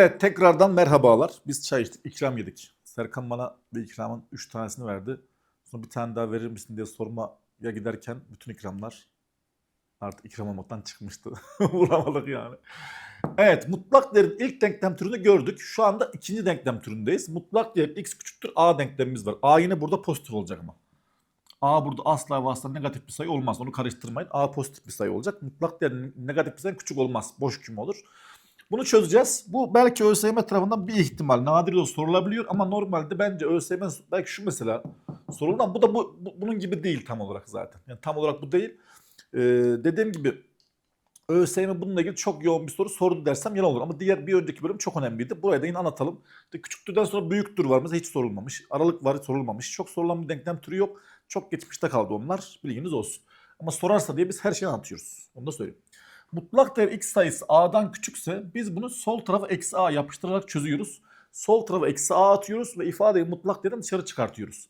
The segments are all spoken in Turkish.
Evet tekrardan merhabalar. Biz çay içtik, ikram yedik. Serkan bana bir ikramın 3 tanesini verdi. Sonra bir tane daha verir misin diye sormaya giderken bütün ikramlar artık ikram olmaktan çıkmıştı. Vuramadık yani. Evet mutlak değerin ilk denklem türünü gördük. Şu anda ikinci denklem türündeyiz. Mutlak değer x küçüktür a denklemimiz var. A yine burada pozitif olacak ama. A burada asla ve asla negatif bir sayı olmaz. Onu karıştırmayın. A pozitif bir sayı olacak. Mutlak değer negatif bir sayı küçük olmaz. Boş küme olur. Bunu çözeceğiz. Bu belki ÖSYM tarafından bir ihtimal. Nadir de sorulabiliyor ama normalde bence ÖSYM belki şu mesela sorulan bu da bu, bu- bunun gibi değil tam olarak zaten. Yani tam olarak bu değil. Ee, dediğim gibi ÖSYM bununla ilgili çok yoğun bir soru sordu dersem yalan olur. Ama diğer bir önceki bölüm çok önemliydi. Buraya da yine anlatalım. İşte küçüktürden sonra büyüktür var mesela hiç sorulmamış. Aralık var sorulmamış. Çok sorulan bir denklem türü yok. Çok geçmişte kaldı onlar. Bilginiz olsun. Ama sorarsa diye biz her şeyi anlatıyoruz. Onu da söyleyeyim. Mutlak değer x sayısı a'dan küçükse biz bunu sol tarafa eksi a yapıştırarak çözüyoruz. Sol tarafa eksi a atıyoruz ve ifadeyi mutlak değerden dışarı çıkartıyoruz.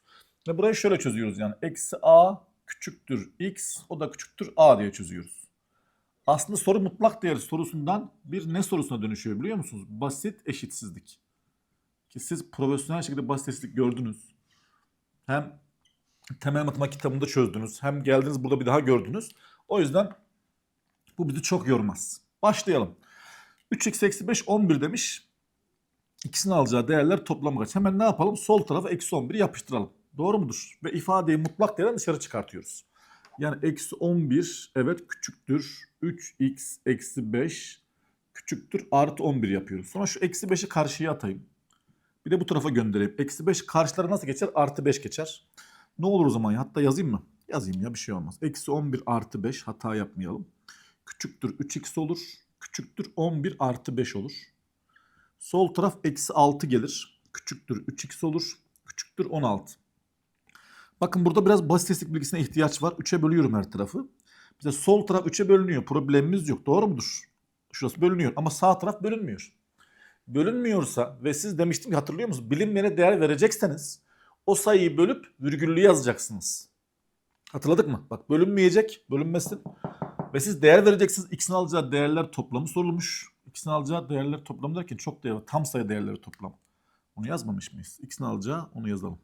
Ve burayı şöyle çözüyoruz yani. Eksi a küçüktür x o da küçüktür a diye çözüyoruz. Aslında soru mutlak değer sorusundan bir ne sorusuna dönüşüyor biliyor musunuz? Basit eşitsizlik. Ki siz profesyonel şekilde basit eşitsizlik gördünüz. Hem temel matematik kitabında çözdünüz. Hem geldiniz burada bir daha gördünüz. O yüzden bu bizi çok yormaz. Başlayalım. 3x eksi 5 11 demiş. İkisini alacağı değerler toplamı kaç? Hemen ne yapalım? Sol tarafa eksi 11 yapıştıralım. Doğru mudur? Ve ifadeyi mutlak değerden dışarı çıkartıyoruz. Yani eksi 11 evet küçüktür. 3x eksi 5 küçüktür artı 11 yapıyoruz. Sonra şu eksi 5'i karşıya atayım. Bir de bu tarafa göndereyim. Eksi 5 karşılara nasıl geçer? Artı 5 geçer. Ne olur o zaman? Hatta yazayım mı? Yazayım ya bir şey olmaz. Eksi 11 artı 5 hata yapmayalım. Küçüktür 3x olur. Küçüktür 11 artı 5 olur. Sol taraf eksi 6 gelir. Küçüktür 3x olur. Küçüktür 16. Bakın burada biraz basitlik bilgisine ihtiyaç var. 3'e bölüyorum her tarafı. Bize sol taraf 3'e bölünüyor. Problemimiz yok. Doğru mudur? Şurası bölünüyor ama sağ taraf bölünmüyor. Bölünmüyorsa ve siz demiştim ki hatırlıyor musunuz? Bilinmeyene değer verecekseniz o sayıyı bölüp virgüllü yazacaksınız. Hatırladık mı? Bak bölünmeyecek, bölünmesin. Ve siz değer vereceksiniz. X'in alacağı değerler toplamı sorulmuş. X'in alacağı değerler toplamı derken çok değer. Tam sayı değerleri toplamı. Onu yazmamış mıyız? X'in alacağı onu yazalım.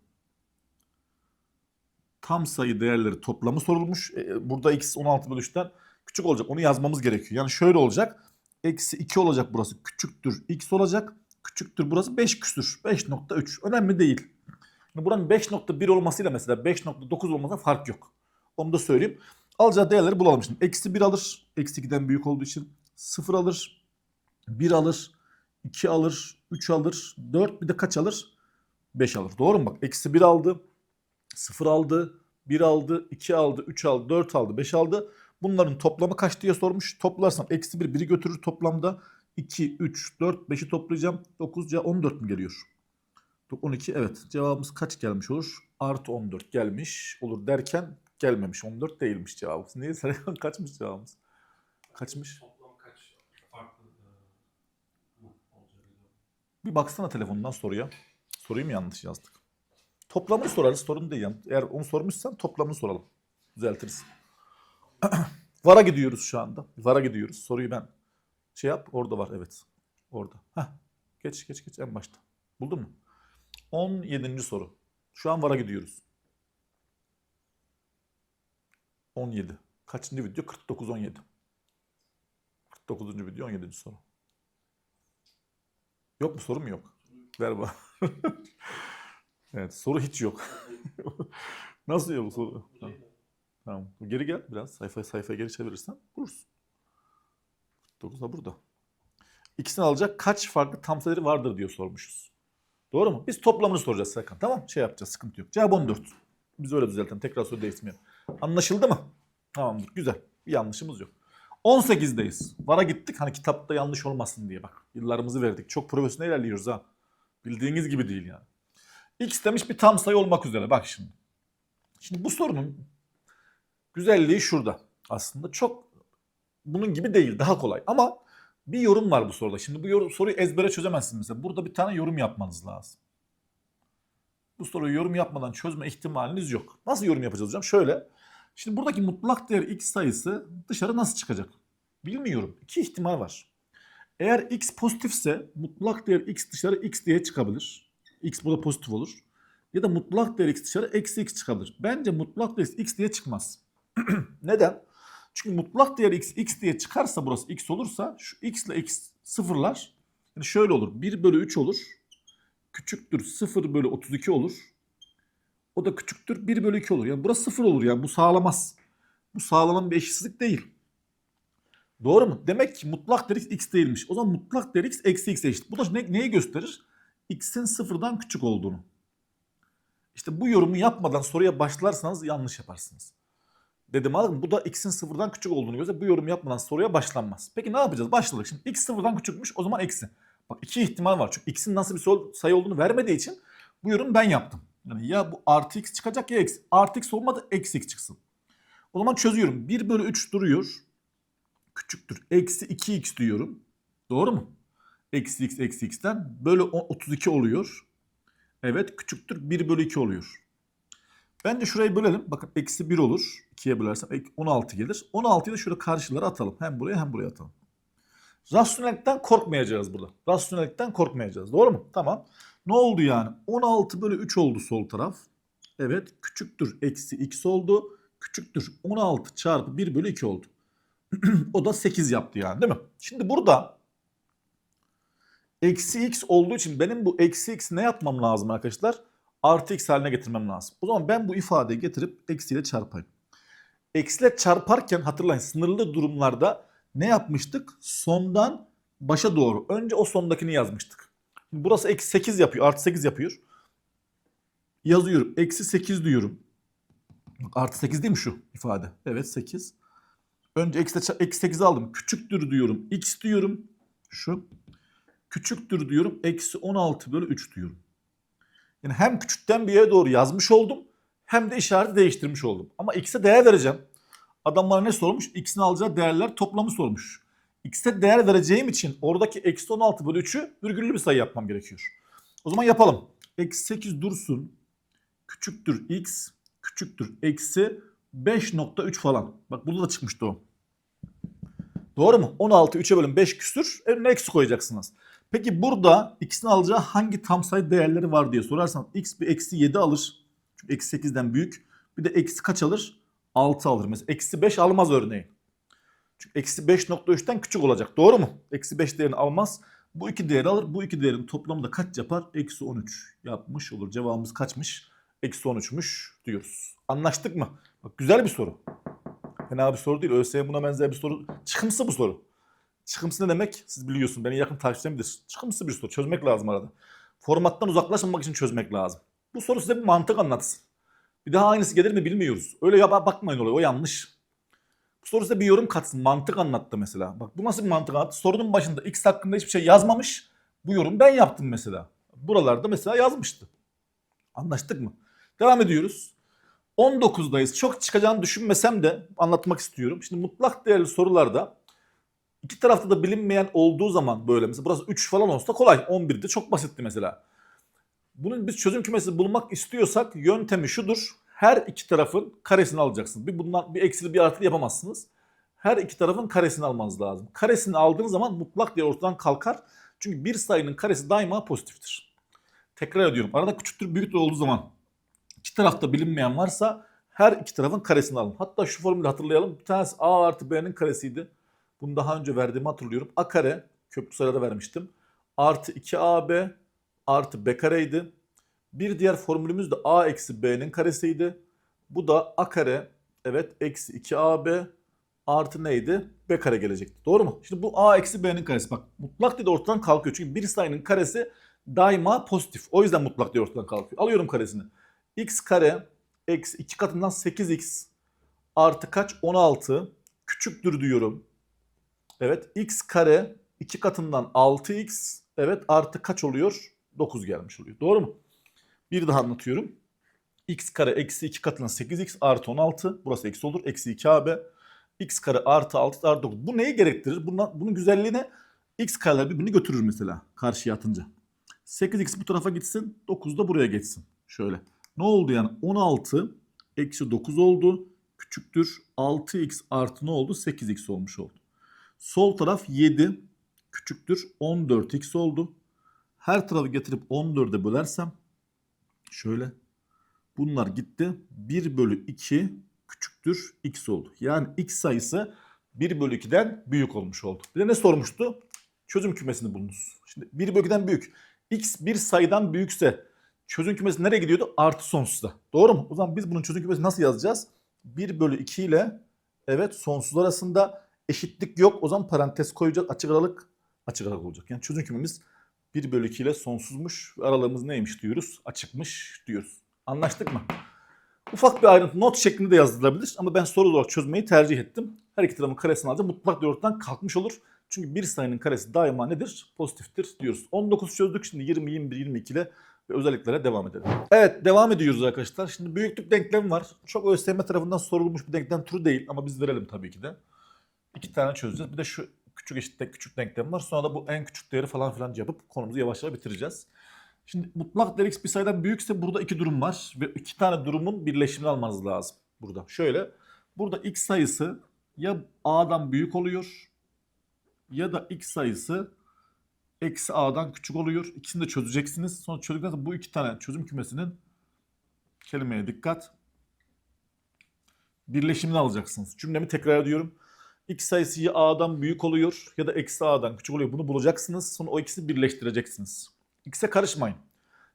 Tam sayı değerleri toplamı sorulmuş. E, burada X 16 bölü 3'ten küçük olacak. Onu yazmamız gerekiyor. Yani şöyle olacak. Eksi 2 olacak burası. Küçüktür X olacak. Küçüktür burası 5 küsür. 5.3. Önemli değil. Buranın 5.1 olmasıyla mesela 5.9 olmasına fark yok. Onu da söyleyeyim. Alacağı değerleri bulalım şimdi. Eksi 1 alır. Eksi 2'den büyük olduğu için. 0 alır. 1 alır. 2 alır. 3 alır. 4 bir de kaç alır? 5 alır. Doğru mu bak? Eksi 1 aldı. 0 aldı. 1 aldı. 2 aldı. 3 aldı. 4 aldı. 5 aldı. Bunların toplamı kaç diye sormuş. Toplarsam eksi 1 1'i götürür toplamda. 2, 3, 4, 5'i toplayacağım. 9, 14 mi geliyor? 12 evet. Cevabımız kaç gelmiş olur? Artı 14 gelmiş olur derken gelmemiş. 14 değilmiş cevabımız. Niye? Serkan kaçmış cevabımız? Kaçmış? Toplam kaç farklı e? Bir baksana telefonundan soruya. Soruyu mu yanlış yazdık? Toplamını sorarız. Sorun değil. Yani. Eğer onu sormuşsan toplamını soralım. Düzeltiriz. Vara gidiyoruz şu anda. Vara gidiyoruz. Soruyu ben şey yap. Orada var evet. Orada. Heh. Geç geç geç en başta. Buldun mu? 17. soru. Şu an vara gidiyoruz. 17. Kaçıncı video? 49 17. 49. video 17. soru. Yok mu soru mu yok? Ver bana. evet soru hiç yok. Nasıl yok soru? Ha, Tamam. Geri gel biraz. Sayfa sayfaya geri çevirirsen bulursun. 49 da burada. İkisini alacak kaç farklı tam sayıları vardır diyor sormuşuz. Doğru mu? Biz toplamını soracağız Serkan. Tamam Şey yapacağız sıkıntı yok. Cevap 14. Biz öyle düzeltelim. Tekrar soru değiştirmeyelim. Anlaşıldı mı? Tamamdır. Güzel. Bir yanlışımız yok. 18'deyiz. Vara gittik. Hani kitapta yanlış olmasın diye bak. Yıllarımızı verdik. Çok profesyonel ilerliyoruz ha. Bildiğiniz gibi değil yani. X demiş bir tam sayı olmak üzere. Bak şimdi. Şimdi bu sorunun güzelliği şurada. Aslında çok bunun gibi değil. Daha kolay. Ama bir yorum var bu soruda. Şimdi bu soruyu ezbere çözemezsiniz mesela. Burada bir tane yorum yapmanız lazım. Bu soruyu yorum yapmadan çözme ihtimaliniz yok. Nasıl yorum yapacağız hocam? Şöyle. Şimdi buradaki mutlak değer x sayısı dışarı nasıl çıkacak? Bilmiyorum. İki ihtimal var. Eğer x pozitifse mutlak değer x dışarı x diye çıkabilir. x burada pozitif olur. Ya da mutlak değer x dışarı eksi x çıkabilir. Bence mutlak değer x diye çıkmaz. Neden? Çünkü mutlak değer x x diye çıkarsa burası x olursa şu x ile x sıfırlar. Yani şöyle olur. 1 bölü 3 olur. Küçüktür 0 bölü 32 olur. O da küçüktür 1 bölü 2 olur. Yani burası 0 olur yani bu sağlamaz. Bu sağlanan bir eşitsizlik değil. Doğru mu? Demek ki mutlak değer x değilmiş. O zaman mutlak değer x eksi x eşit. Bu da ne, neyi gösterir? x'in sıfırdan küçük olduğunu. İşte bu yorumu yapmadan soruya başlarsanız yanlış yaparsınız. Dedim anladın mı? Bu da x'in sıfırdan küçük olduğunu gösterir. Bu yorumu yapmadan soruya başlanmaz. Peki ne yapacağız? Başladık. Şimdi x sıfırdan küçükmüş o zaman eksi. Bak iki ihtimal var. Çünkü x'in nasıl bir sol- sayı olduğunu vermediği için bu yorumu ben yaptım. Yani ya bu artı x çıkacak ya eksi. Artı x olmadı eksi x çıksın. O zaman çözüyorum. 1 bölü 3 duruyor. Küçüktür. Eksi 2x diyorum. Doğru mu? Eksi x eksi x'ten bölü o- 32 oluyor. Evet küçüktür 1 bölü 2 oluyor. Bence şurayı bölelim. Bakın eksi 1 olur. 2'ye bölersem ek- 16 gelir. 16'yı da şöyle karşılara atalım. Hem buraya hem buraya atalım. Rasyonellikten korkmayacağız burada. Rasyonellikten korkmayacağız. Doğru mu? Tamam. Ne oldu yani? 16 bölü 3 oldu sol taraf. Evet küçüktür eksi x oldu. Küçüktür 16 çarpı 1 bölü 2 oldu. o da 8 yaptı yani değil mi? Şimdi burada eksi x olduğu için benim bu eksi x ne yapmam lazım arkadaşlar? Artı x haline getirmem lazım. O zaman ben bu ifadeyi getirip eksiyle çarpayım. Eksiyle çarparken hatırlayın sınırlı durumlarda ne yapmıştık? Sondan başa doğru. Önce o sondakini yazmıştık. Burası eksi 8 yapıyor. Artı 8 yapıyor. Yazıyorum. Eksi 8 diyorum. Artı 8 değil mi şu ifade? Evet 8. Önce eksi, eksi 8'i aldım. Küçüktür diyorum. X diyorum. Şu. Küçüktür diyorum. Eksi 16 bölü 3 diyorum. Yani hem küçükten bir yere doğru yazmış oldum. Hem de işareti değiştirmiş oldum. Ama x'e değer vereceğim. Adam bana ne sormuş? X'in alacağı değerler toplamı sormuş. X'e değer vereceğim için oradaki eksi 16 bölü 3'ü virgüllü bir sayı yapmam gerekiyor. O zaman yapalım. Eksi 8 dursun. Küçüktür x. Küçüktür eksi 5.3 falan. Bak burada da çıkmıştı o. Doğru mu? 16 3'e bölün 5 küsür. Önüne eksi koyacaksınız. Peki burada x'in alacağı hangi tam sayı değerleri var diye sorarsan x bir eksi 7 alır. Çünkü eksi 8'den büyük. Bir de eksi kaç alır? 6 alır. Mesela eksi 5 almaz örneğin. Çünkü eksi 5.3'ten küçük olacak. Doğru mu? Eksi 5 değerini almaz. Bu iki değeri alır. Bu iki değerin toplamı da kaç yapar? Eksi 13 yapmış olur. Cevabımız kaçmış? Eksi 13'müş diyoruz. Anlaştık mı? Bak güzel bir soru. Fena bir soru değil. ÖSYM buna benzer bir soru. Çıkımsı bu soru. Çıkımsı ne demek? Siz biliyorsun. Beni yakın takipçilerim bilir. Çıkımsı bir soru. Çözmek lazım arada. Formattan uzaklaşmamak için çözmek lazım. Bu soru size bir mantık anlatsın. Bir daha aynısı gelir mi bilmiyoruz. Öyle ya bakmayın olaya. O yanlış. Bu soru size bir yorum katsın. Mantık anlattı mesela. Bak bu nasıl bir mantık anlattı? Sorunun başında X hakkında hiçbir şey yazmamış. Bu yorum ben yaptım mesela. Buralarda mesela yazmıştı. Anlaştık mı? Devam ediyoruz. 19'dayız. Çok çıkacağını düşünmesem de anlatmak istiyorum. Şimdi mutlak değerli sorularda iki tarafta da bilinmeyen olduğu zaman böyle mesela burası 3 falan olsa kolay. 11'de çok basitti mesela. Bunun biz çözüm kümesi bulmak istiyorsak yöntemi şudur. Her iki tarafın karesini alacaksınız. Bir bundan bir eksili bir artılı yapamazsınız. Her iki tarafın karesini almanız lazım. Karesini aldığınız zaman mutlak değer ortadan kalkar. Çünkü bir sayının karesi daima pozitiftir. Tekrar ediyorum. Arada küçüktür büyüktür olduğu zaman iki tarafta bilinmeyen varsa her iki tarafın karesini alın. Hatta şu formülü hatırlayalım. Bir tanesi a artı b'nin karesiydi. Bunu daha önce verdiğimi hatırlıyorum. a kare köklü sayıda vermiştim. Artı 2ab artı b kareydi. Bir diğer formülümüz de a eksi b'nin karesiydi. Bu da a kare evet eksi 2ab artı neydi? b kare gelecekti. Doğru mu? Şimdi bu a eksi b'nin karesi. Bak mutlak değer ortadan kalkıyor. Çünkü bir sayının karesi daima pozitif. O yüzden mutlak değer ortadan kalkıyor. Alıyorum karesini. x kare eksi 2 katından 8x artı kaç? 16 küçüktür diyorum. Evet x kare 2 katından 6x evet artı kaç oluyor? 9 gelmiş oluyor. Doğru mu? Bir daha anlatıyorum. x kare eksi 2 katından 8x artı 16. Burası eksi olur. Eksi 2ab. x kare artı 6 artı 9. Bu neyi gerektirir? Bundan, bunun güzelliğine x kareler birbirini götürür mesela karşıya atınca. 8x bu tarafa gitsin. 9 da buraya geçsin. Şöyle. Ne oldu yani? 16 eksi 9 oldu. Küçüktür. 6x artı ne oldu? 8x olmuş oldu. Sol taraf 7 küçüktür 14x oldu. Her tarafı getirip 14'e bölersem şöyle bunlar gitti. 1 bölü 2 küçüktür x oldu. Yani x sayısı 1 bölü 2'den büyük olmuş oldu. Bir de ne sormuştu? Çözüm kümesini bulunuz. Şimdi 1 bölü 2'den büyük. x bir sayıdan büyükse çözüm kümesi nereye gidiyordu? Artı sonsuza. Doğru mu? O zaman biz bunun çözüm kümesini nasıl yazacağız? 1 bölü 2 ile evet sonsuz arasında eşitlik yok. O zaman parantez koyacağız. Açık aralık açık aralık olacak. Yani çözüm kümemiz 1 bölü 2 ile sonsuzmuş. Aralığımız neymiş diyoruz? Açıkmış diyoruz. Anlaştık mı? Ufak bir ayrıntı not şeklinde de yazılabilir ama ben soru olarak çözmeyi tercih ettim. Her iki tarafın karesini alacağım. Mutlak doğrultudan kalkmış olur. Çünkü bir sayının karesi daima nedir? Pozitiftir diyoruz. 19 çözdük şimdi 20, 21, 22 ile ve özelliklere devam edelim. Evet devam ediyoruz arkadaşlar. Şimdi büyüklük denklemi var. Çok ÖSYM tarafından sorulmuş bir denklem türü değil ama biz verelim tabii ki de. İki tane çözeceğiz. Bir de şu küçük eşitlik küçük denklem var. Sonra da bu en küçük değeri falan filan yapıp konumuzu yavaş yavaş bitireceğiz. Şimdi mutlak değer x bir sayıdan büyükse burada iki durum var. Ve iki tane durumun birleşimini almanız lazım burada. Şöyle burada x sayısı ya a'dan büyük oluyor ya da x sayısı eksi a'dan küçük oluyor. İkisini de çözeceksiniz. Sonra çözdükten sonra bu iki tane çözüm kümesinin kelimeye dikkat. Birleşimini alacaksınız. Cümlemi tekrar ediyorum. X sayısı a'dan büyük oluyor ya da eksi a'dan küçük oluyor. Bunu bulacaksınız. Sonra o ikisi birleştireceksiniz. X'e karışmayın.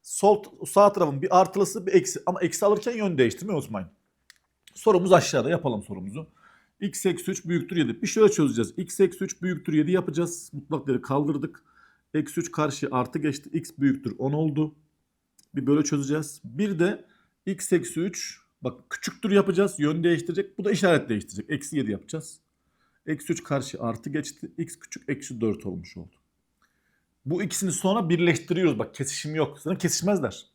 Sol sağ tarafın bir artılısı bir eksi. Ama eksi alırken yön değiştirmeyi unutmayın. Sorumuz aşağıda yapalım sorumuzu. X eksi 3 büyüktür 7. Bir şöyle çözeceğiz. X eksi 3 büyüktür 7 yapacağız. Mutlak değeri kaldırdık. Eksi 3 karşıya artı geçti. X büyüktür 10 oldu. Bir böyle çözeceğiz. Bir de X eksi 3 bak küçüktür yapacağız. Yön değiştirecek. Bu da işaret değiştirecek. Eksi 7 yapacağız. Eksi 3 karşı artı geçti. X küçük eksi 4 olmuş oldu. Bu ikisini sonra birleştiriyoruz. Bak kesişim yok. Zaten kesişmezler.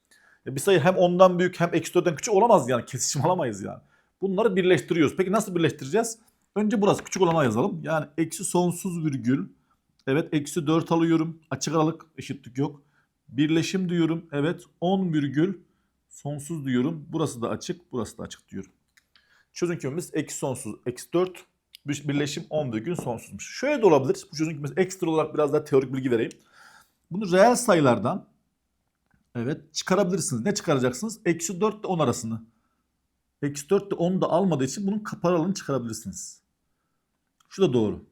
Ya bir sayı hem 10'dan büyük hem eksi 4'ten küçük olamaz yani. Kesişim alamayız yani. Bunları birleştiriyoruz. Peki nasıl birleştireceğiz? Önce burası küçük olana yazalım. Yani eksi sonsuz virgül. Evet eksi 4 alıyorum. Açık aralık eşitlik yok. Birleşim diyorum. Evet 10 virgül sonsuz diyorum. Burası da açık. Burası da açık diyorum. Çözüm kümemiz eksi sonsuz. Eksi 4 birleşim 10 virgül sonsuzmuş. Şöyle de olabilir. Bu çözüm kümesi ekstra olarak biraz daha teorik bilgi vereyim. Bunu reel sayılardan evet çıkarabilirsiniz. Ne çıkaracaksınız? Eksi 4 ile 10 arasını. Eksi 4 ile 10 da almadığı için bunun kaparalını çıkarabilirsiniz. Şu da doğru.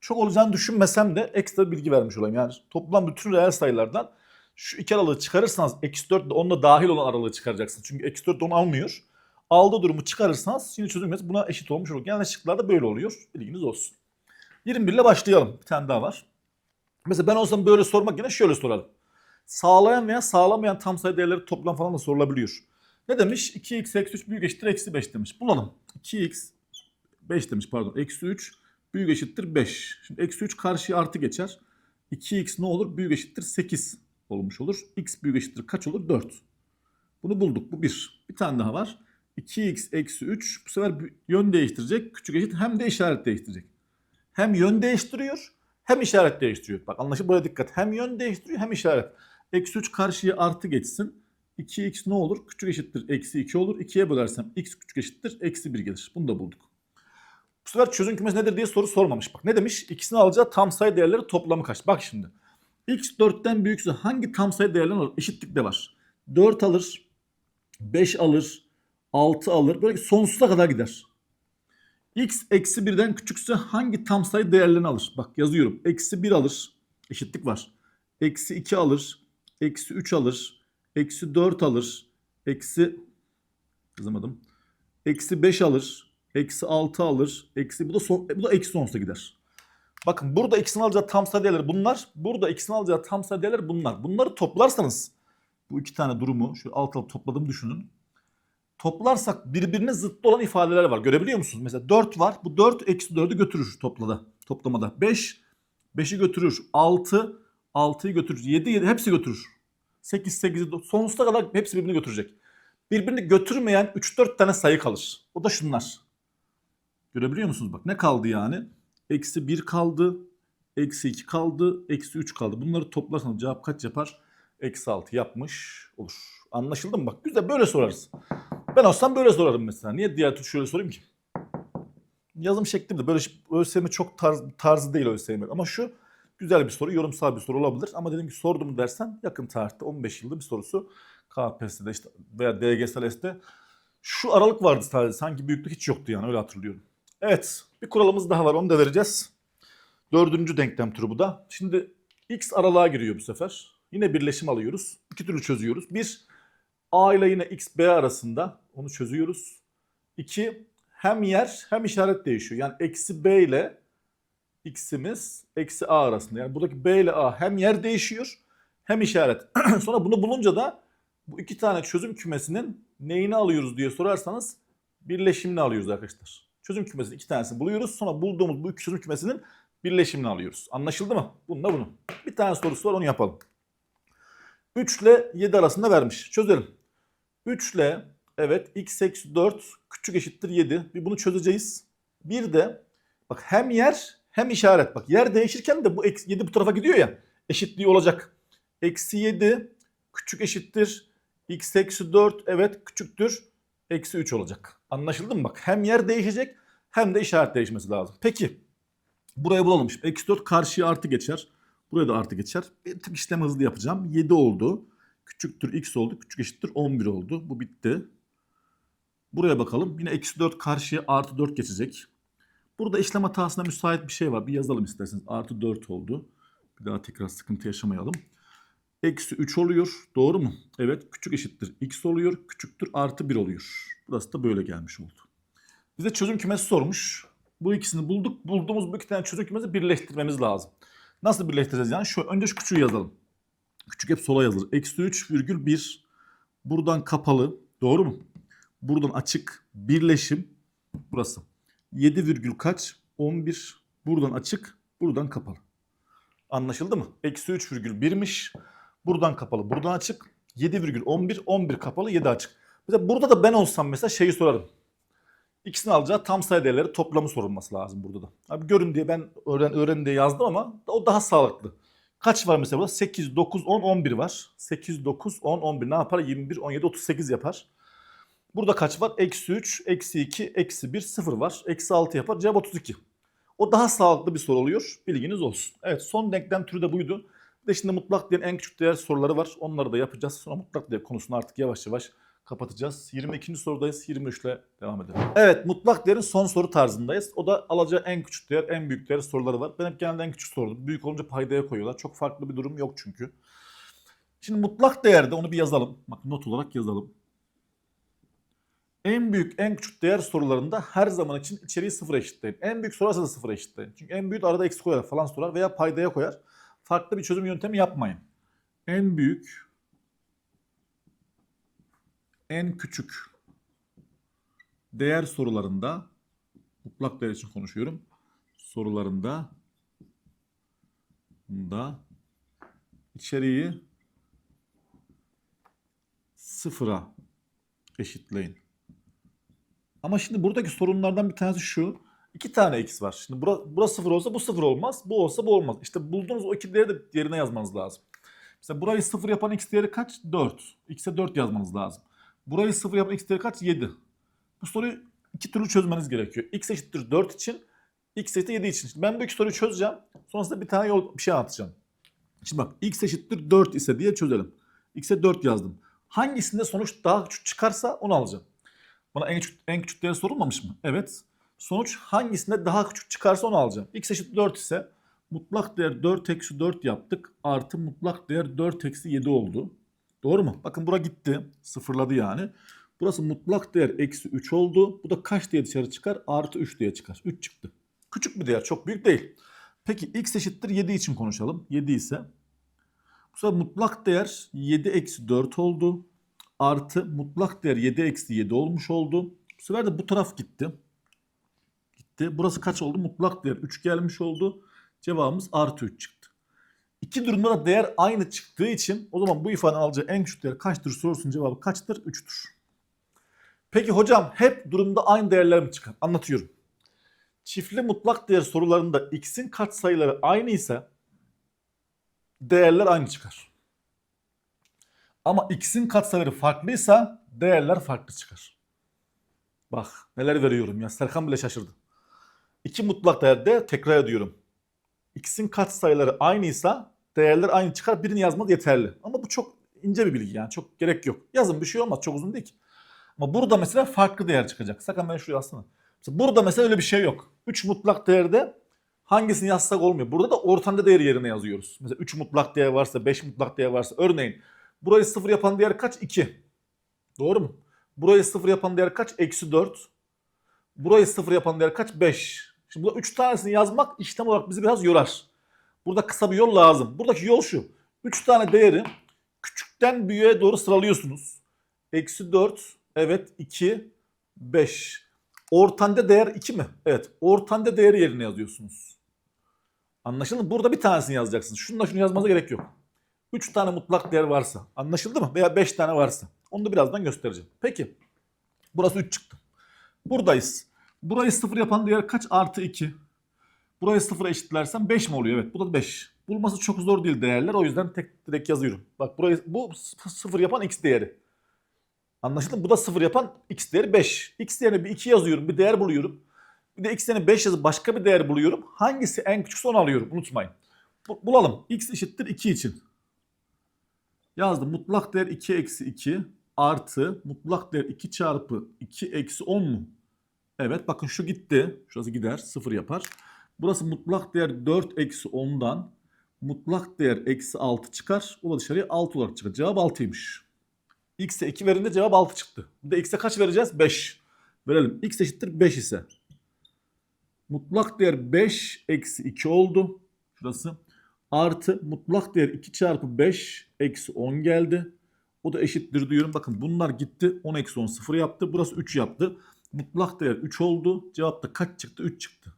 Çok olacağını düşünmesem de ekstra bilgi vermiş olayım. Yani toplam bütün reel sayılardan şu iki aralığı çıkarırsanız eksi 4 ile 10'la dahil olan aralığı çıkaracaksınız. Çünkü eksi 4 ile 10 almıyor. Aldığı durumu çıkarırsanız şimdi çözülmesi buna eşit olmuş olur. Genel şıklarda böyle oluyor. Bilginiz olsun. 21 ile başlayalım. Bir tane daha var. Mesela ben olsam böyle sormak yerine şöyle soralım. Sağlayan veya sağlamayan tam sayı değerleri toplam falan da sorulabiliyor. Ne demiş? 2x eksi 3 büyük eşittir eksi 5 demiş. Bulalım. 2x 5 demiş pardon. Eksi 3 büyük eşittir 5. Şimdi eksi 3 karşıya artı geçer. 2x ne olur? Büyük eşittir 8 olmuş olur. x büyük eşittir kaç olur? 4. Bunu bulduk. Bu 1. Bir tane daha var. 2x eksi 3 bu sefer yön değiştirecek. Küçük eşit hem de işaret değiştirecek. Hem yön değiştiriyor hem işaret değiştiriyor. Bak anlaşılan buraya dikkat. Hem yön değiştiriyor hem işaret. Eksi 3 karşıya artı geçsin. 2x ne olur? Küçük eşittir eksi 2 olur. 2'ye bölersem x küçük eşittir eksi 1 gelir. Bunu da bulduk. Bu sefer çözüm kümesi nedir diye soru sormamış. Bak ne demiş? İkisini alacağı tam sayı değerleri toplamı kaç? Bak şimdi. x 4'ten büyükse hangi tam sayı değerlerini alır? Eşitlik de var. 4 alır, 5 alır, 6 alır. Böyle sonsuza kadar gider. x eksi 1'den küçükse hangi tam sayı değerlerini alır? Bak yazıyorum. Eksi 1 alır. Eşitlik var. Eksi 2 alır. Eksi 3 alır. Eksi 4 alır. Eksi yazamadım. Eksi 5 alır. Eksi 6 alır. Eksi bu da son, bu da eksi sonsuza gider. Bakın burada x'in alacağı tam sayı değerleri bunlar. Burada x'in alacağı tam sayı değerleri bunlar. Bunları toplarsanız bu iki tane durumu şöyle alt alta topladım düşünün toplarsak birbirine zıttı olan ifadeler var. Görebiliyor musunuz? Mesela 4 var. Bu 4 eksi 4'ü götürür toplada, toplamada. 5 5'i götürür. 6 6'yı götürür. 7 7 hepsi götürür. 8 8'i sonsuza kadar hepsi birbirini götürecek. Birbirini götürmeyen 3-4 tane sayı kalır. O da şunlar. Görebiliyor musunuz? Bak ne kaldı yani? Eksi 1 kaldı. Eksi 2 kaldı. Eksi 3 kaldı. Bunları toplarsanız cevap kaç yapar? Eksi 6 yapmış olur. Anlaşıldı mı? Bak güzel böyle sorarız. Ben olsam böyle sorarım mesela. Niye diğer tür şöyle sorayım ki? Yazım şeklim de böyle ÖSYM çok tarz, tarzı değil ÖSYM. Ama şu Güzel bir soru, yorumsal bir soru olabilir. Ama dedim ki sordu mu dersen yakın tarihte 15 yılda bir sorusu KPSS'de işte veya DGSLS'de şu aralık vardı sadece. Sanki büyüklük hiç yoktu yani öyle hatırlıyorum. Evet bir kuralımız daha var onu da vereceğiz. Dördüncü denklem türü bu da. Şimdi x aralığa giriyor bu sefer. Yine birleşim alıyoruz. İki türlü çözüyoruz. Bir a ile yine x b arasında onu çözüyoruz. İki hem yer hem işaret değişiyor. Yani eksi b ile x'imiz eksi a arasında. Yani buradaki b ile a hem yer değişiyor hem işaret. Sonra bunu bulunca da bu iki tane çözüm kümesinin neyini alıyoruz diye sorarsanız birleşimini alıyoruz arkadaşlar. Çözüm kümesinin iki tanesini buluyoruz. Sonra bulduğumuz bu iki çözüm kümesinin birleşimini alıyoruz. Anlaşıldı mı? Bununla bunu. Bir tane sorusu var onu yapalım. 3 ile 7 arasında vermiş. Çözelim. 3 ile evet x eksi 4 küçük eşittir 7. Bir bunu çözeceğiz. Bir de bak hem yer hem işaret. Bak yer değişirken de bu eksi 7 bu tarafa gidiyor ya. Eşitliği olacak. Eksi 7 küçük eşittir x eksi 4 evet küçüktür eksi 3 olacak. Anlaşıldı mı bak? Hem yer değişecek hem de işaret değişmesi lazım. Peki burayı bulalım. Eksi 4 karşıya artı geçer. Buraya da artı geçer. Bir tık işlem hızlı yapacağım. 7 oldu. Küçüktür x oldu. Küçük eşittir 11 oldu. Bu bitti. Buraya bakalım. Yine eksi 4 karşıya artı 4 geçecek. Burada işlem hatasına müsait bir şey var. Bir yazalım isterseniz. Artı 4 oldu. Bir daha tekrar sıkıntı yaşamayalım. Eksi 3 oluyor. Doğru mu? Evet. Küçük eşittir x oluyor. Küçüktür artı 1 oluyor. Burası da böyle gelmiş oldu. Bize çözüm kümesi sormuş. Bu ikisini bulduk. Bulduğumuz bu iki tane çözüm kümesi birleştirmemiz lazım. Nasıl birleştireceğiz yani? Şu önce şu küçüğü yazalım. Küçük hep sola yazılır. Eksi 3 virgül 1. Buradan kapalı. Doğru mu? Buradan açık. Birleşim. Burası. 7 virgül kaç? 11. Buradan açık. Buradan kapalı. Anlaşıldı mı? Eksi 3 virgül 1'miş. Buradan kapalı. Buradan açık. 7 virgül 11. 11 kapalı. 7 açık. Mesela burada da ben olsam mesela şeyi sorarım. İkisini alacağı tam sayı değerleri toplamı sorulması lazım burada da. Abi görün diye ben öğren, öğren diye yazdım ama o daha sağlıklı. Kaç var mesela burada? 8, 9, 10, 11 var. 8, 9, 10, 11 ne yapar? 21, 17, 38 yapar. Burada kaç var? Eksi 3, eksi 2, eksi 1, 0 var. Eksi 6 yapar. Cevap 32. O daha sağlıklı bir soru oluyor. Bilginiz olsun. Evet son denklem türü de buydu. Bir de şimdi mutlak değerin en küçük değer soruları var. Onları da yapacağız. Sonra mutlak değer konusunu artık yavaş yavaş kapatacağız. 22. sorudayız. 23 ile devam edelim. Evet mutlak değerin son soru tarzındayız. O da alacağı en küçük değer, en büyük değer soruları var. Ben hep genelde en küçük sordum. Büyük olunca paydaya koyuyorlar. Çok farklı bir durum yok çünkü. Şimdi mutlak değerde onu bir yazalım. Bak not olarak yazalım. En büyük, en küçük değer sorularında her zaman için içeriği sıfır eşitleyin. En büyük sorarsa da sıfır eşitleyin. Çünkü en büyük arada eksi koyar falan sorar veya paydaya koyar. Farklı bir çözüm yöntemi yapmayın. En büyük, en küçük değer sorularında mutlak değer için konuşuyorum. Sorularında da içeriği sıfıra eşitleyin. Ama şimdi buradaki sorunlardan bir tanesi şu. İki tane x var. Şimdi bura, burası sıfır olsa bu sıfır olmaz. Bu olsa bu olmaz. İşte bulduğunuz o iki değeri de yerine yazmanız lazım. Mesela burayı sıfır yapan x değeri kaç? 4. X'e 4 yazmanız lazım. Burayı sıfır yapan x değeri kaç? 7. Bu soruyu iki türlü çözmeniz gerekiyor. x eşittir 4 için, x eşittir 7 için. Şimdi ben bu iki soruyu çözeceğim. Sonrasında bir tane yol bir şey anlatacağım. Şimdi bak x eşittir 4 ise diye çözelim. x'e 4 yazdım. Hangisinde sonuç daha küçük çıkarsa onu alacağım. Bana en küçük, en küçük değer sorulmamış mı? Evet. Sonuç hangisinde daha küçük çıkarsa onu alacağım. x eşittir 4 ise mutlak değer 4 eksi 4 yaptık. Artı mutlak değer 4 eksi 7 oldu. Doğru mu? Bakın bura gitti. Sıfırladı yani. Burası mutlak değer eksi 3 oldu. Bu da kaç diye dışarı çıkar? Artı 3 diye çıkar. 3 çıktı. Küçük bir değer. Çok büyük değil. Peki x eşittir 7 için konuşalım. 7 ise bu sefer mutlak değer 7 eksi 4 oldu. Artı mutlak değer 7 eksi 7 olmuş oldu. Bu sefer de bu taraf gitti. Gitti. Burası kaç oldu? Mutlak değer 3 gelmiş oldu. Cevabımız artı 3 çıktı. İki durumda da değer aynı çıktığı için o zaman bu ifadenin alacağı en küçük değer kaçtır sorusunun cevabı kaçtır? 3'tür. Peki hocam hep durumda aynı değerler mi çıkar? Anlatıyorum. Çiftli mutlak değer sorularında x'in katsayıları aynı ise değerler aynı çıkar. Ama x'in katsayıları farklıysa değerler farklı çıkar. Bak neler veriyorum ya. Serkan bile şaşırdı. İki mutlak değerde tekrar ediyorum. x'in katsayıları aynıysa değerler aynı çıkar. Birini yazmak yeterli. Ama bu çok ince bir bilgi yani. Çok gerek yok. Yazın bir şey olmaz. Çok uzun değil ki. Ama burada mesela farklı değer çıkacak. Sakın ben şuraya yazsana. Mesela burada mesela öyle bir şey yok. 3 mutlak değerde hangisini yazsak olmuyor. Burada da ortanca değeri yerine yazıyoruz. Mesela 3 mutlak değer varsa, 5 mutlak değer varsa örneğin burayı 0 yapan değer kaç? 2. Doğru mu? Burayı 0 yapan değer kaç? Eksi 4. Burayı 0 yapan değer kaç? 5. Şimdi bu 3 tanesini yazmak işlem olarak bizi biraz yorar. Burada kısa bir yol lazım. Buradaki yol şu. 3 tane değeri küçükten büyüğe doğru sıralıyorsunuz. Eksi 4, evet 2, 5. Ortanca değer 2 mi? Evet. Ortanca değeri yerine yazıyorsunuz. Anlaşıldı mı? Burada bir tanesini yazacaksınız. Şununla şunu yazmanıza gerek yok. 3 tane mutlak değer varsa. Anlaşıldı mı? Veya 5 tane varsa. Onu da birazdan göstereceğim. Peki. Burası 3 çıktı. Buradayız. Burayı 0 yapan değer kaç? Artı 2. Burayı 0'a eşitlersem 5 mi oluyor? Evet. Bu da 5. Bulması çok zor değil değerler. O yüzden tek direkt yazıyorum. Bak burayı bu 0 yapan x değeri. Anlaşıldı mı? Bu da 0 yapan x değeri 5. X değerine bir 2 yazıyorum. Bir değer buluyorum. Bir de x değerine 5 yazıp başka bir değer buluyorum. Hangisi en küçükse onu alıyorum. Unutmayın. Bu- bulalım. x eşittir 2 için. Yazdım. Mutlak değer 2 eksi 2 artı mutlak değer 2 çarpı 2 eksi 10 mu? Evet bakın şu gitti. Şurası gider. 0 yapar. Burası mutlak değer 4 eksi 10'dan mutlak değer eksi 6 çıkar. O da dışarıya 6 olarak çıkar. Cevap 6'ymış. X'e 2 verince cevap 6 çıktı. Bir de X'e kaç vereceğiz? 5. Verelim. X eşittir 5 ise. Mutlak değer 5 eksi 2 oldu. Şurası. Artı mutlak değer 2 çarpı 5 eksi 10 geldi. O da eşittir diyorum. Bakın bunlar gitti. 10 eksi 10 0 yaptı. Burası 3 yaptı. Mutlak değer 3 oldu. Cevap da kaç çıktı? 3 çıktı.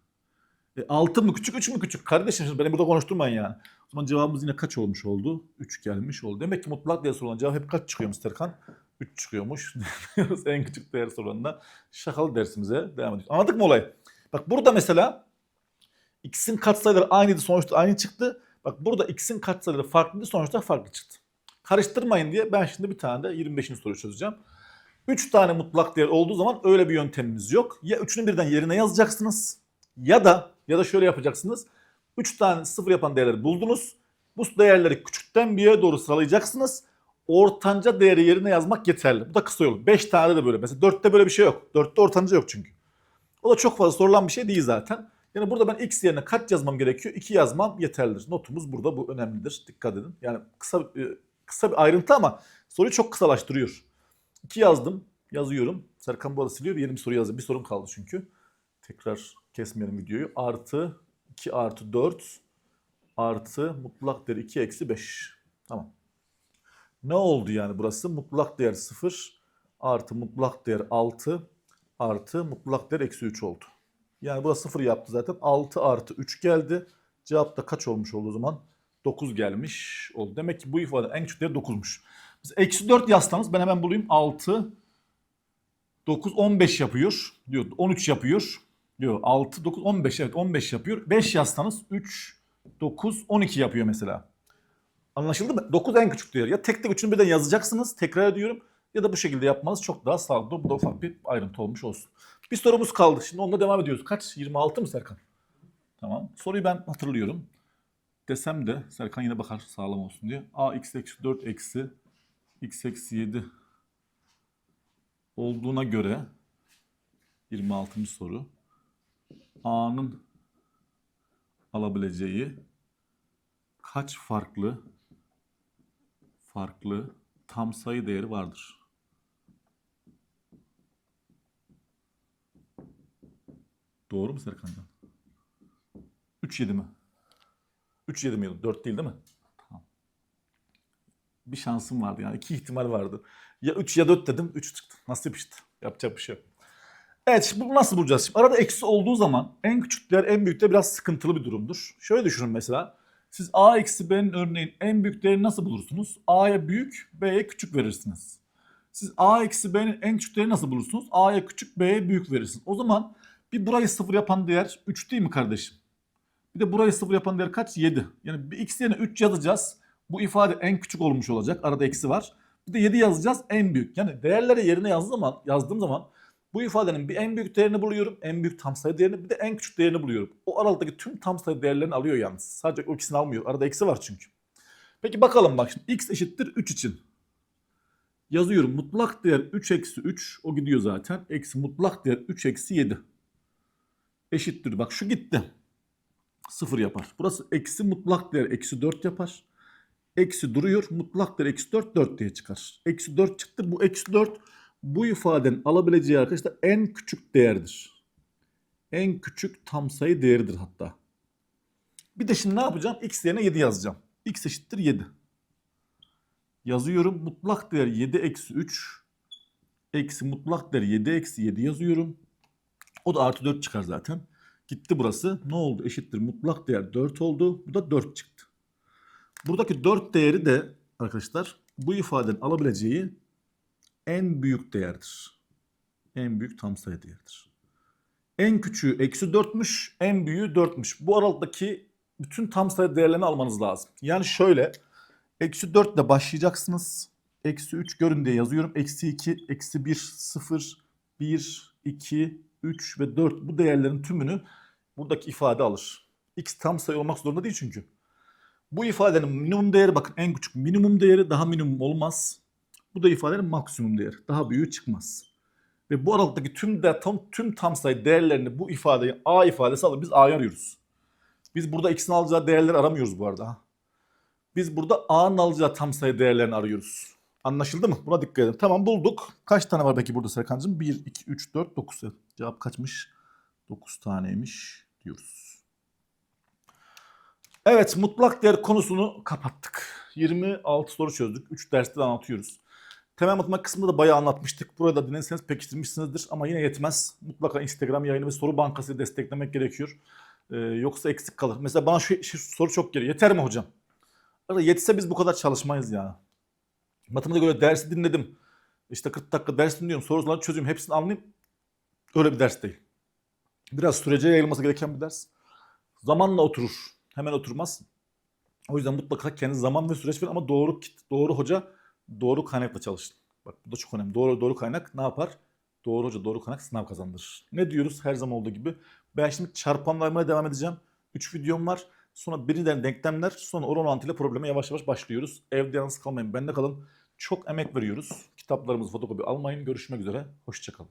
E, 6 mı küçük 3 mü küçük? Kardeşim şimdi beni burada konuşturmayın yani. O zaman cevabımız yine kaç olmuş oldu? 3 gelmiş oldu. Demek ki mutlak değer sorulan cevap hep kaç çıkıyormuş Serkan? 3 çıkıyormuş. En küçük değer sorulanda şakalı dersimize devam ediyoruz. Anladık mı olayı? Bak burada mesela x'in katsayıları aynıydı sonuçta aynı çıktı. Bak burada x'in katsayıları farklıydı sonuçta farklı çıktı. Karıştırmayın diye ben şimdi bir tane de 25. soruyu çözeceğim. 3 tane mutlak değer olduğu zaman öyle bir yöntemimiz yok. Ya üçünü birden yerine yazacaksınız ya da ya da şöyle yapacaksınız. 3 tane sıfır yapan değerleri buldunuz. Bu değerleri küçükten büyüğe doğru sıralayacaksınız. Ortanca değeri yerine yazmak yeterli. Bu da kısa yol. 5 tane de böyle. Mesela 4'te böyle bir şey yok. 4'te ortanca yok çünkü. O da çok fazla sorulan bir şey değil zaten. Yani burada ben x yerine kaç yazmam gerekiyor? 2 yazmam yeterlidir. Notumuz burada bu önemlidir. Dikkat edin. Yani kısa e, kısa bir ayrıntı ama soruyu çok kısalaştırıyor. 2 yazdım. Yazıyorum. Serkan bu arada siliyor. Yeni bir soru yazdı. Bir sorum kaldı çünkü. Tekrar kesmeyelim videoyu. Artı 2 artı 4 artı mutlak değer 2 eksi 5. Tamam. Ne oldu yani burası? Mutlak değer 0 artı mutlak değer 6 artı mutlak değer eksi 3 oldu. Yani burası 0 yaptı zaten. 6 artı 3 geldi. Cevap da kaç olmuş oldu o zaman? 9 gelmiş oldu. Demek ki bu ifade en küçük değer 9'muş. Biz eksi 4 yazsanız ben hemen bulayım. 6, 9, 15 yapıyor. Diyor 13 yapıyor. Diyor 6, 9, 15 evet 15 yapıyor. 5 yazsanız 3, 9, 12 yapıyor mesela. Anlaşıldı mı? 9 en küçük değer. Ya tek tek üçünü birden yazacaksınız. Tekrar ediyorum. Ya da bu şekilde yapmanız çok daha sağlıklı. Bu da ufak bir ayrıntı olmuş olsun. Bir sorumuz kaldı. Şimdi onunla devam ediyoruz. Kaç? 26 mı Serkan? Tamam. Soruyu ben hatırlıyorum. Desem de Serkan yine bakar sağlam olsun diye. a x eksi 4 eksi x eksi 7 olduğuna göre 26. soru a'nın alabileceği kaç farklı farklı tam sayı değeri vardır? Doğru mu Serkan'dan? 3 7 mi? 3 7 miydi? 4 değil değil mi? Tamam. Bir şansım vardı yani. iki ihtimal vardı. Ya 3 ya 4 dedim. 3 çıktı. Nasip işte. Yapacak bir şey yok. Evet şimdi bunu nasıl bulacağız? Şimdi arada eksi olduğu zaman en küçük değer en büyük değer biraz sıkıntılı bir durumdur. Şöyle düşünün mesela. Siz a eksi b'nin örneğin en büyük değerini nasıl bulursunuz? a'ya büyük, b'ye küçük verirsiniz. Siz a eksi b'nin en küçük değerini nasıl bulursunuz? a'ya küçük, b'ye büyük verirsiniz. O zaman bir burayı sıfır yapan değer 3 değil mi kardeşim? Bir de burayı sıfır yapan değer kaç? 7. Yani bir x yerine 3 yazacağız. Bu ifade en küçük olmuş olacak. Arada eksi var. Bir de 7 yazacağız en büyük. Yani değerleri yerine yazdığım zaman, yazdığım zaman Bu ifadenin bir en büyük değerini buluyorum. En büyük tam sayı değerini bir de en küçük değerini buluyorum. O aralıktaki tüm tam sayı değerlerini alıyor yalnız. Sadece o ikisini almıyor. Arada eksi var çünkü. Peki bakalım bak şimdi x eşittir 3 için. Yazıyorum mutlak değer 3 eksi 3 o gidiyor zaten. Eksi mutlak değer 3 eksi 7. Eşittir bak şu gitti. 0 yapar. Burası eksi mutlak değer eksi 4 yapar. Eksi duruyor. Mutlak değer eksi 4 4 diye çıkar. Eksi 4 çıktı. Bu eksi 4 bu ifadenin alabileceği arkadaşlar en küçük değerdir. En küçük tam sayı değeridir hatta. Bir de şimdi ne yapacağım? X yerine 7 yazacağım. X eşittir 7. Yazıyorum. Mutlak değer 7 eksi 3. Eksi mutlak değer 7 eksi 7 yazıyorum. O da artı 4 çıkar zaten. Gitti burası. Ne oldu? Eşittir. Mutlak değer 4 oldu. Bu da 4 çıktı. Buradaki 4 değeri de arkadaşlar bu ifadenin alabileceği en büyük değerdir. En büyük tam sayı değeridir. En küçüğü eksi 4'müş, en büyüğü 4'müş. Bu aralıktaki bütün tam sayı değerlerini almanız lazım. Yani şöyle, eksi 4 ile başlayacaksınız. Eksi 3 görün diye yazıyorum. Eksi 2, eksi 1, 0, 1, 2, 3 ve 4 bu değerlerin tümünü buradaki ifade alır. X tam sayı olmak zorunda değil çünkü. Bu ifadenin minimum değeri bakın en küçük minimum değeri daha minimum olmaz. Bu da ifadenin maksimum değeri. Daha büyüğü çıkmaz. Ve bu aralıktaki tüm de, tam, tüm tam sayı değerlerini bu ifadeyi A ifadesi alır. Biz A'yı arıyoruz. Biz burada X'in alacağı değerleri aramıyoruz bu arada. Biz burada A'nın alacağı tam sayı değerlerini arıyoruz. Anlaşıldı mı? Buna dikkat edin. Tamam bulduk. Kaç tane var peki burada Serkan'cığım? 1, 2, 3, 4, 9. Cevap kaçmış? 9 taneymiş diyoruz. Evet mutlak değer konusunu kapattık. 26 soru çözdük. 3 derste de anlatıyoruz. Temel matematik kısmında da bayağı anlatmıştık. Burada dinlerseniz pekiştirmişsinizdir ama yine yetmez. Mutlaka Instagram yayını ve soru bankası desteklemek gerekiyor. Ee, yoksa eksik kalır. Mesela bana şu, şu soru çok geliyor. Yeter mi hocam? Yetse biz bu kadar çalışmayız ya. Matematik göre dersi dinledim. İşte 40 dakika ders dinliyorum. Soruları çözüyorum. Hepsini anlayayım. Öyle bir ders değil. Biraz sürece yayılması gereken bir ders. Zamanla oturur. Hemen oturmaz. O yüzden mutlaka kendi zaman ve süreç verin ama doğru doğru hoca, doğru kaynakla çalışın. Bak bu da çok önemli. Doğru doğru kaynak ne yapar? Doğru hoca, doğru kaynak sınav kazandırır. Ne diyoruz her zaman olduğu gibi? Ben şimdi çarpanlarmaya devam edeceğim. 3 videom var. Sonra birinden denklemler, sonra oran orantıyla probleme yavaş yavaş başlıyoruz. Evde yalnız kalmayın, bende kalın. Çok emek veriyoruz. Kitaplarımızı fotokopi almayın. Görüşmek üzere. Hoşçakalın.